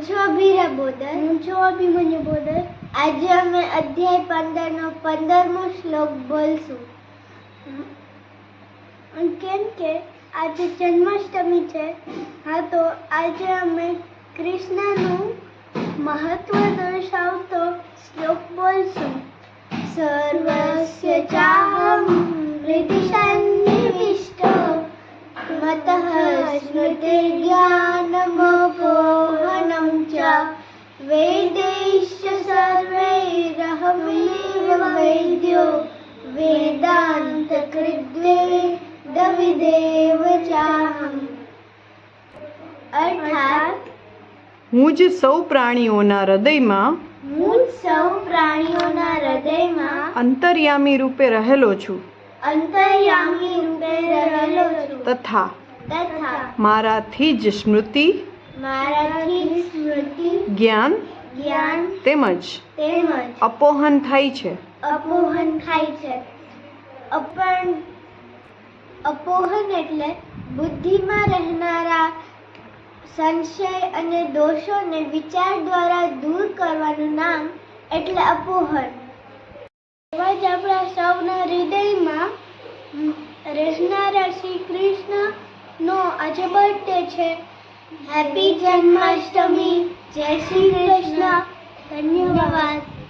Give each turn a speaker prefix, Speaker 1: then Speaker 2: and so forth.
Speaker 1: હું છું અભિરા બોદર હું છું અભિમન્યુ બોદર આજે અમે અધ્યાય પંદર નો પંદરમો શ્લોક બોલશું. કેમ કે આજે જન્માષ્ટમી છે હા તો આજે અમે કૃષ્ણનું મહત્વ દર્શાવતો શ્લોક બોલશું. સર્વસ્ય ચાહમ હૃદિ સન્નિવિષ્ટો મતઃ સ્મૃતિર્જ્ઞાનમપોહनं ચ वेदैश्च सर्वैरहमेव वैद्यो वेदान्तकृद्वेदविदेव चाहम् અર્થાત
Speaker 2: હું જ સૌ પ્રાણીઓના હૃદયમાં
Speaker 1: હું સૌ પ્રાણીઓના હૃદયમાં
Speaker 2: અંતર્યામી રૂપે રહેલો છું.
Speaker 1: અંતર્યામી રૂપે રહેલો છું
Speaker 2: તથા
Speaker 1: તથા
Speaker 2: મારાથી જ સ્મૃતિ
Speaker 1: મારાથી
Speaker 2: જ્ઞાન
Speaker 1: જ્ઞાન
Speaker 2: તેમજ
Speaker 1: તેમજ
Speaker 2: અપોહન થાય છે.
Speaker 1: અપોહન થાય છે. અપણ અપોહન એટલે બુદ્ધિમાં રહેનારા સંશય અને દોષોને વિચાર દ્વારા દૂર કરવાનું નામ એટલે અપોહન. એવા જ આપણા સૌના હૃદયમાં રહેનારા શ્રી કૃષ્ણનો આજે બર્થડે છે. હેપી જન્માષ્ટમી જય શ્રી કૃષ્ણ. ધન્યવાદ.